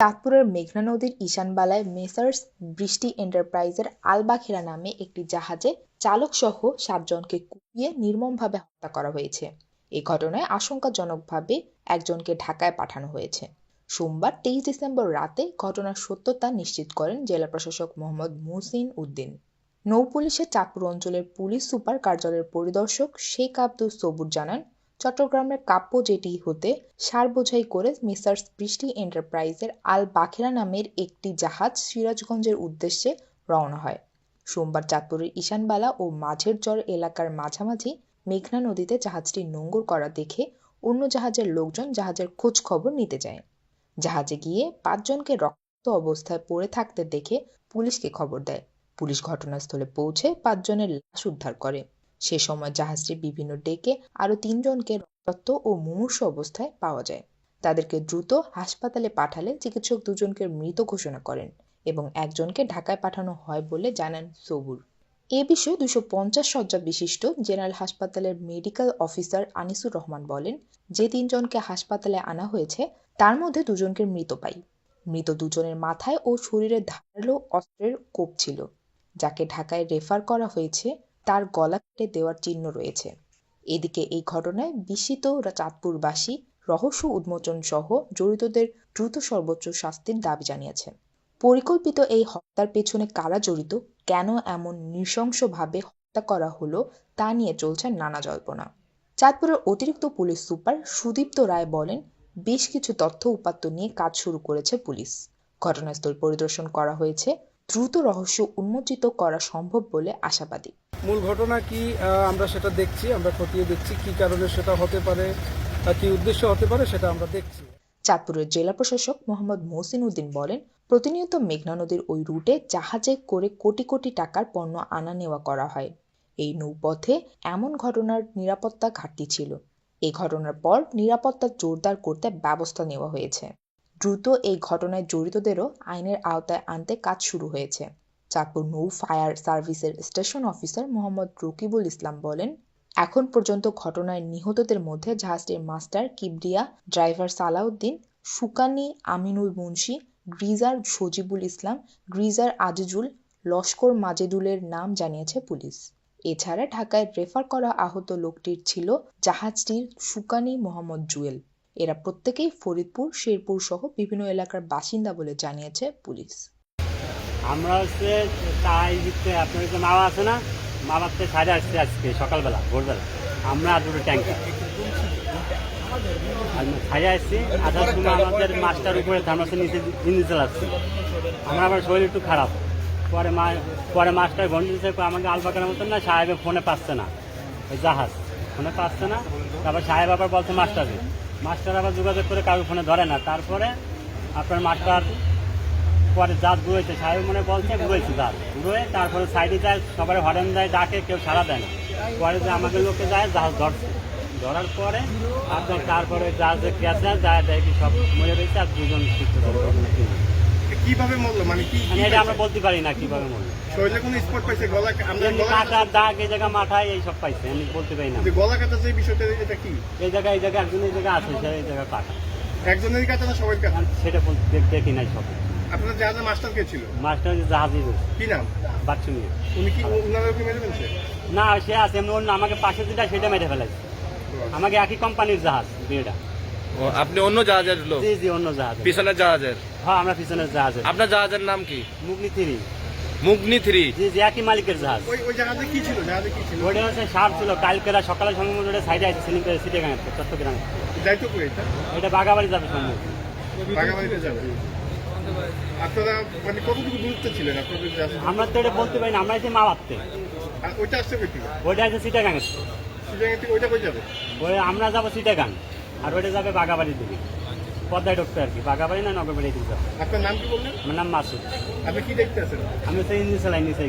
চাঁদপুরের মেঘনা নদীর ঈশানবালায় মেসার্স বৃষ্টি এন্টারপ্রাইজের আলবাখিরা নামে একটি জাহাজে চালকসহ সাতজনকে কুপিয়ে নির্মমভাবে হত্যা করা হয়েছে। এ ঘটনায় আশঙ্কাজনকভাবে একজনকে ঢাকায় পাঠানো হয়েছে। সোমবার তেইশ ডিসেম্বর রাতে ঘটনার সত্যতা নিশ্চিত করেন জেলা প্রশাসক মোহাম্মদ মুহসিন উদ্দিন। নৌপুলিশের চাঁদপুর অঞ্চলের পুলিশ সুপার কার্যালয়ের পরিদর্শক শেখ আব্দুল সবুর জানান চট্টগ্রামের কাপ্য জেটি হতে সার বোঝাই করে মেসার্স বৃষ্টি এন্টারপ্রাইজের আল বাখেরা নামের একটি জাহাজ সিরাজগঞ্জের উদ্দেশ্যে রওনা হয়। সোমবার চাঁদপুরের ঈশানবালা ও মাঝের চর এলাকার মাঝামাঝি মেঘনা নদীতে জাহাজটি নোঙ্গর করা দেখে অন্য জাহাজের লোকজন জাহাজের খোঁজ খবর নিতে যায়। জাহাজে গিয়ে পাঁচজনকে রক্ত অবস্থায় পড়ে থাকতে দেখে পুলিশকে খবর দেয়। পুলিশ ঘটনাস্থলে পৌঁছে পাঁচজনের লাশ উদ্ধার করে। সে সময় জাহাজটি বিভিন্ন ডেকে আরও তিনজনকে রক্তাক্ত ও মুমূর্ষ অবস্থায় পাওয়া যায়। তাদেরকে দ্রুত হাসপাতালে পাঠালে চিকিৎসক দুজনকে মৃত ঘোষণা করেন এবং একজনকে ঢাকায় পাঠানো হয় বলে জানান সবুর। এ বিষয়ে দুশো পঞ্চাশ শয্যা বিশিষ্ট জেনারেল হাসপাতালের মেডিকেল অফিসার আনিসুর রহমান বলেন, যে তিনজনকে হাসপাতালে আনা হয়েছে, তার মধ্যে দুজনকে মৃত পাই। মৃত দুজনের মাথায় ও শরীরে ধারালো অস্ত্রের কোপ ছিল, যাকে ঢাকায় রেফার করা হয়েছে তার গলা কেটে দেওয়ার চিহ্ন রয়েছে। এদিকে এই ঘটনায় বিস্মিত চাঁদপুরবাসী রহস্য উন্মোচন সহ জড়িতদের দ্রুত সর্বোচ্চ শাস্তির দাবি জানিয়েছে। পরিকল্পিত এই হত্যার পেছনে কারা জড়িত, কেন এমন নৃশংসভাবে হত্যা করা হলো, তা নিয়ে চলছে নানা জল্পনা। চাঁদপুরের অতিরিক্ত পুলিশ সুপার সুদীপ্ত রায় বলেন, বেশ কিছু তথ্য উপাত্ত নিয়ে কাজ শুরু করেছে পুলিশ। ঘটনাস্থল পরিদর্শন করা হয়েছে দ্রুত রহস্য উন্মোচিত করা সম্ভব বলে আশাবাদী। মূল ঘটনা কি আমরা সেটা দেখছি আমরা খতিয়ে দেখছি কি কারণে সেটা হতে পারে কি উদ্দেশ্য হতে পারে সেটা আমরা দেখছি। চাঁদপুরের জেলা প্রশাসক মোহাম্মদ মহসিন উদ্দিন বলেন প্রতিনিয়ত মেঘনা নদীর ওই রুটে জাহাজে করে কোটি কোটি টাকার পণ্য আনা নেওয়া করা হয়। এই নৌপথে এমন ঘটনার নিরাপত্তা ঘাটতি ছিল। এই ঘটনার পর নিরাপত্তা জোরদার করতে ব্যবস্থা নেওয়া হয়েছে। দ্রুত এই ঘটনায় জড়িতদেরও আইনের আওতায় আনতে কাজ শুরু হয়েছে। চাঁদপুর নৌ ফায়ার সার্ভিসের স্টেশন অফিসার মোহাম্মদ রকিবুল ইসলাম বলেন, এখন পর্যন্ত ঘটনায় নিহতদের মধ্যে জাহাজটির মাস্টার কিবরিয়া, ড্রাইভার সালাউদ্দিন, সুকানি আমিনুল মুন্সি, গ্রিজার সজিবুল ইসলাম, গ্রিজার আজিজুল, লস্কর মাজেদুলের নাম জানিয়েছে পুলিশ। এছাড়া ঢাকায় রেফার করা আহত লোকটির ছিল জাহাজটির সুকানি মোহাম্মদ জুয়েল। এরা প্রত্যেকেই ফরিদপুর, শেরপুর সহ বিভিন্ন এলাকার বাসিন্দা বলে জানিয়েছে পুলিশ। আমরা হচ্ছে তাই দিতে আপনার যে মামা আছে না? মামার থেকে সাইডে আসছে আজকে, সকালবেলা, ভোরবেলা। আমরা আর দুটো ট্যাঙ্কার। সাইডে আসছি আসার সময় আমাদের মাছটার উপরে আমরা নিচে নিচে চালাচ্ছি। আমরা আবার শরীর একটু খারাপ। পরে মা, পরে মাছটার ঘণ্টা দিচ্ছে আমাকে আলবাকার মতন না, সাহেবের ফোনে পাচ্ছে না। ওই জাহাজ, ফোনে পাচ্ছে না। তারপর সাহেব আবার বলছে মাস্টারে মাস্টার আবার যোগাযোগ করে কারও ফোনে ধরে না। তারপরে আপনার মাস্টার পরে জাত ঘুরেছে, সাহেব মনে বলছে ঘুরেছে জাত। ঘুরে তারপরে সাইডে যায় সবার হরেন যায় ডাকে, কেউ সারা দেয় না। পরে যে আমাদের লোকে যায়, জাহাজ ধরছে। ধরার পরে আপনার তারপরে জাহাজে গেছে, যায় দেখি সব মরে রয়েছে আর দুজন সুস্থ কীভাবে মরলো? মানে কি মানে এটা আমরা বলতে পারি না কীভাবে মরলো। শরীরে কোনো স্পট পাইছে? গলা আমরা এমনি গলা দাগ এই জায়গা মাথায় এই সব পাইছে আমি বলতে পারি না। যে গলা কাটা যে বিষয়টা এটা কি? এই জায়গায় এই একজন এই আছে এই জায়গায় কাটা। একজনেরই কাটা না সবাই কাটা? সেটা দেখ- নাই সব। আপনার জাহাজের মাস্টার কে ছিল? মাস্টার কি নাম? বাচ্চু নিয়ে। উনি কি উনার মেরে ফেলছে? না সে আছে এমনি আমাকে পাশে যেটা সেটা মেরে ফেলাইছে। আমাকে একই কোম্পানির জাহাজ বিয়েটা। ও, আপনি অন্য জাহাজের লোক? জি জি অন্য জাহাজ পিছনের জাহাজের? হ্যাঁ আমরা পিছনের জাহাজে আপনার জাহাজের নাম কি? মুগনি থ্রি। মুগনি থ্রি? জি জি একই মালিকের জাহাজ। ওই ওই জাহাজে কি ছিল? জাহাজে কি ছিল? ওটা হচ্ছে সার ছিল। কালকেরা সকালে সঙ্গে ওটা সাইডে আছে সিলিং করে সিটে গাঁয়ে চট্টগ্রামে। করে এটা? এটা বাগাবাড়ি যাবে সম্ভব বাগাবাড়িতে যাবে। আপনারা মানে কতটুকু দূরত্ব ছিলেন আপনাদের জাহাজ? আমরা তো এটা বলতে পারি না আমরা এসে মা ভাবতে। ওইটা আসছে কই থেকে? ওইটা আছে সিটে গাঁয়ে শিলংয়ে থেকে ওইটা কই যাবে? ওই আমরা যাব সিটে গান আর ওইটা যাবে বাগাবাড়ির দিকে। পদ্মায় ঢুকতে আর কি বাগাবাড়ি না নগরবাড়ি দিকে যাবে? আপনার নাম কি বললেন? আমার নাম মাসুদ। আপনি কি দেখতে আছেন? আমি তো ইঞ্জিন চালাই নিচে।